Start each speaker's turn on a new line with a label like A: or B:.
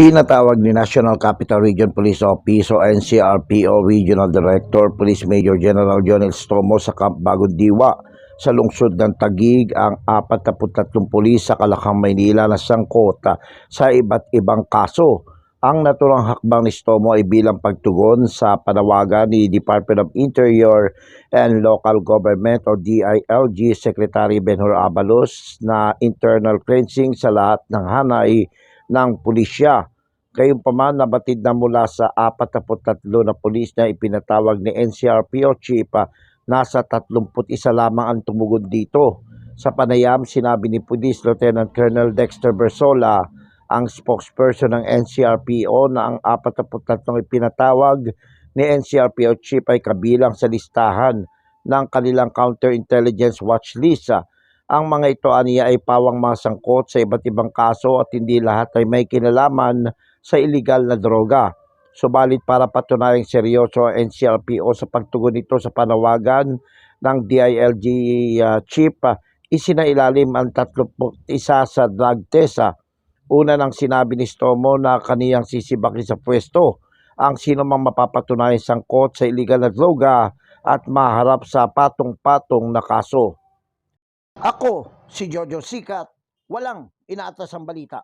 A: Ipinatawag ni National Capital Region Police Office o NCRPO Regional Director Police Major General Jonel Stomo sa Camp Bagong Diwa sa lungsod ng Tagig ang 43 pulis sa Kalakang Maynila na sangkot sa iba't ibang kaso. Ang naturang hakbang ni Stomo ay bilang pagtugon sa panawagan ni Department of Interior and Local Government o DILG Secretary Benhur Abalos na internal cleansing sa lahat ng hanay ng pulisya. Gayunpaman nabatid na mula sa 43 na pulis na ipinatawag ni NCRPO Chief ah, nasa 31 lamang ang tumugon dito. Sa panayam, sinabi ni Police Lieutenant Colonel Dexter Bersola, ang spokesperson ng NCRPO na ang 43 ipinatawag ni NCRPO Chief ay kabilang sa listahan ng kanilang counterintelligence watch list. Ang mga ito aniya ay pawang mga sangkot sa iba't ibang kaso at hindi lahat ay may kinalaman sa iligal na droga. Subalit para patunayang seryoso ang NCRPO sa pagtugon nito sa panawagan ng DILG uh, chief, uh, isinailalim ang 31 sa drug test. ah. Una nang sinabi ni Stomo na kaniyang sisibakin sa pwesto ang sino mang mapapatunayang sangkot sa iligal na droga at maharap sa patong-patong na kaso. Ako, si Jojo Sikat, walang inaatas ang balita.